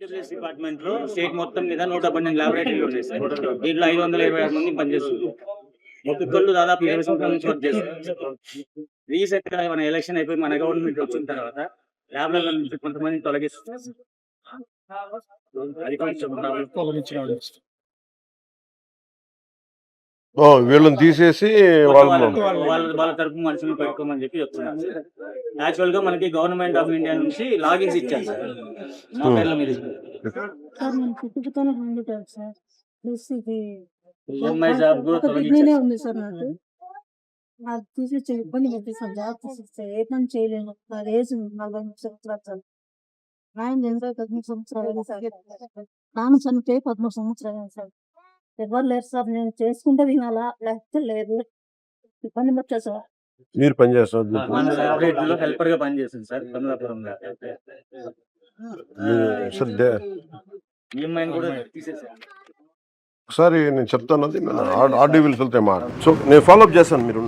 Artificial డిపార్ట్మెంట్లో state మొత్తం మీద నూట పన్నెండు లాబొరేటరీలు ఉన్నాయి సార్. దీంట్లో ఐదు వందల ఇరవై ఆరు మంది పనిచేస్తున్నారు. ఒక్కొక్కళ్ళు దాదాపు ఇరవై సంవత్సరాల నుంచి వర్క్ చేస్తారు రీసెంట్గా మన ఎలక్షన్ అయిపోయి మన గవర్నమెంట్ వచ్చిన తర్వాత ల్యాబ్లలో నుంచి కొంతమంది తొలగిస్తున్నారు వీళ్ళని తీసేసి వాళ్ళ వాళ్ళు తరపు మనుషులు పెట్టుకోమని చెప్పి చెప్తున్నారు యాక్చువల్గా మనకి గవర్నమెంట్ ఆఫ్ ఇండియా నుంచి లాగిన్స్ ఇచ్చారు సార్. మా పేర్ల మీద సార్ నేను పుట్టుకతోనే సార్. ప్లస్ ఇది ఈఎంఐ జాబ్ తొలగించారు. ఉంది సార్ నాకు. నాకు తీసి ఇబ్బంది పెట్టేసాను జాబ్ తీసిస్తే ఏ పని చేయలేను నా ఏజ్ నలభై మూడు సంవత్సరాలు సార్. నాయన ఎంత పదమూడు సంవత్సరాలు సార్. నాన్న చనిపోయి పదమూడు సంవత్సరాలు సార్. ఎవరు లేరు సార్ నేను చేసుకుంటే వినాలా లేకపోతే లేదు. ఇబ్బంది పెట్టా సార్. మీరు పనిచేస్తారు హెల్పర్గా పనిచేసింది సార్ ఒకసారి నేను చెప్తాను అది ఆర్డీ విల్స్ వెళ్తే మాట సో నేను ఫాలోఅప్ చేస్తాను మీరు